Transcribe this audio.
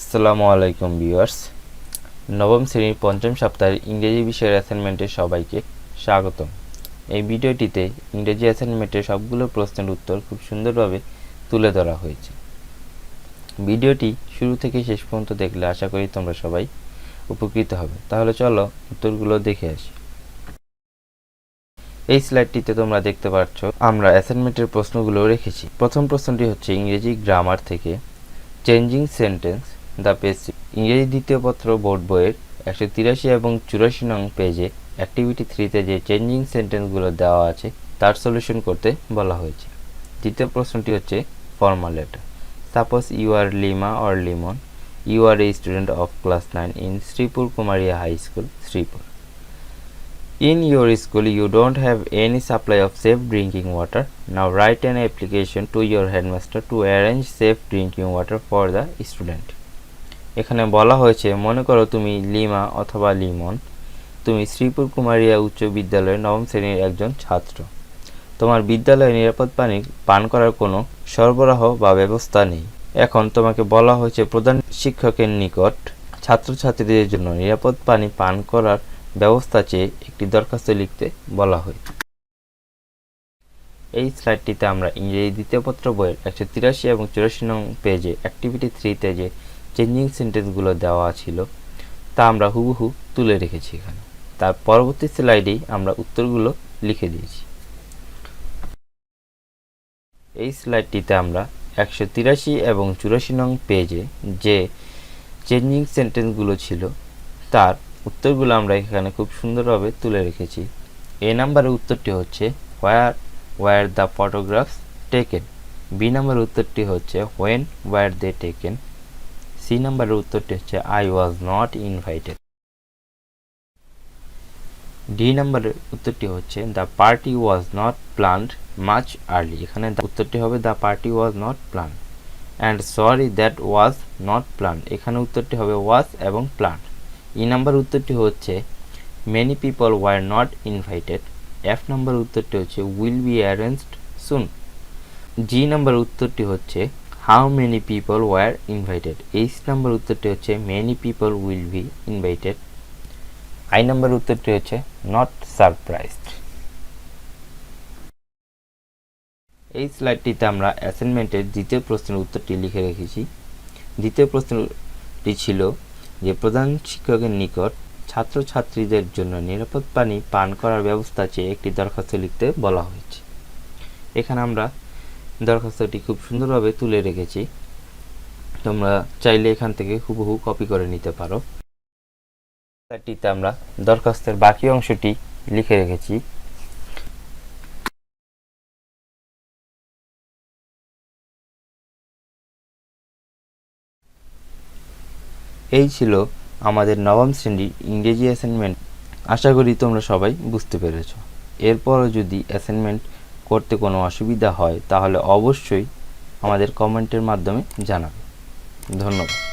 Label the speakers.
Speaker 1: আসসালামু আলাইকুম ভিউয়ার্স। নবম শ্রেণির পঞ্চম সপ্তাহের ইংরেজি বিষয়ের অ্যাসাইনমেন্টে সবাইকে স্বাগতম। এই ভিডিওটিতে ইংরেজি অ্যাসাইনমেন্টের সবগুলো প্রশ্নের উত্তর খুব সুন্দরভাবে তুলে ধরা হয়েছে। ভিডিওটি শুরু থেকে শেষ পর্যন্ত দেখলে আশা করি তোমরা সবাই উপকৃত হবে। তাহলে চলো উত্তরগুলো দেখে আসি। এই স্লাইডটিতে তোমরা দেখতে পাচ্ছ, আমরা অ্যাসাইনমেন্টের প্রশ্নগুলো রেখেছি। প্রথম প্রশ্নটি হচ্ছে ইংরেজি গ্রামার থেকে চেঞ্জিং সেন্টেন্স দ্য বেসিক ইংরেজি দ্বিতীয় পত্র বোর্ড বইয়ের একশো তিরাশি এবং চুরাশি নং পেজে অ্যাক্টিভিটি থ্রিতে যে চেঞ্জিং সেন্টেন্সগুলো দেওয়া আছে তার সলিউশন করতে বলা হয়েছে দ্বিতীয় প্রশ্নটি হচ্ছে formal letter suppose you are Lima or Limon you are a student of class nine in Sreepur Kumaria high school Sreepur In your school, you don't have any supply of safe drinking water. Now write an application to your headmaster to arrange safe drinking water for the student. এখানে বলা হয়েছে, মনে করো তুমি lima অথবা লিমন, তুমি শ্রীপুর কুমারিয়া উচ্চ বিদ্যালয়ের নবম শ্রেণির একজন ছাত্র। তোমার বিদ্যালয়ে নিরাপদ পানি পান করার কোনো সরবরাহ বা ব্যবস্থা নেই। এখন তোমাকে বলা হয়েছে, প্রধান শিক্ষকের নিকট ছাত্রছাত্রীদের জন্য নিরাপদ পানি পান করার ব্যবস্থা চেয়ে একটি দরখাস্ত লিখতে বলা হয়। এই স্লাইডটিতে আমরা ইংরেজি দ্বিতীয় পত্র বইয়ের একশো তিরাশি এবং চুরাশি নং পেজে, অ্যাক্টিভিটি থ্রিতে যে চেঞ্জিং সেন্টেন্সগুলো দেওয়া ছিল, তা আমরা হুবহু তুলে রেখেছি এখানে। তার পরবর্তী স্লাইডেই আমরা উত্তরগুলো লিখে দিয়েছি। এই স্লাইডটিতে আমরা একশো তিরাশি এবং চুরাশি নং পেজে যে চেঞ্জিং সেন্টেন্সগুলো ছিল, তার উত্তরগুলো আমরা এখানে খুব সুন্দরভাবে তুলে রেখেছি। এ নাম্বারের উত্তরটি হচ্ছে where were the photographs taken B নাম্বারের উত্তরটি হচ্ছে when were they taken C নাম্বারের উত্তরটি হচ্ছে I was not invited D নাম্বারের উত্তরটি হচ্ছে the party was not planned much early এখানে উত্তরটি হবে the party was not planned and sorry that was not planned এখানে উত্তরটি হবে ওয়াজ এবং প্ল্যান্ড ই নাম্বার উত্তরটি হচ্ছে many people were not invited F number উত্তরটি হচ্ছে will be arranged soon G number উত্তরটি হচ্ছে how many people were invited H number উত্তরটি হচ্ছে many people will be invited I number উত্তরটি হচ্ছে নট সারপ্রাইজড এই স্লাইডটিতে আমরা অ্যাসাইনমেন্টের দ্বিতীয় প্রশ্নের উত্তরটি লিখে রেখেছি। দ্বিতীয় প্রশ্নটি ছিল যে, প্রধান শিক্ষকের নিকট ছাত্রছাত্রীদের জন্য নিরাপদ পানি পান করার ব্যবস্থা চেয়ে একটি দরখাস্ত লিখতে বলা হয়েছে। এখানে আমরা দরখাস্তটি খুব সুন্দরভাবে তুলে রেখেছি। তোমরা চাইলে এখান থেকে হুবহু কপি করে নিতে পারো। টিতে আমরা দরখাস্তের বাকি অংশটি লিখে রেখেছি। এই ছিল আমাদের নবম শ্রেণির ইংরেজি অ্যাসাইনমেন্ট আশা করি তোমরা সবাই বুঝতে পেরেছ। এরপরও যদি অ্যাসাইনমেন্ট করতে কোনো অসুবিধা হয় তাহলে অবশ্যই আমাদের কমেন্টের মাধ্যমে জানাবে। ধন্যবাদ।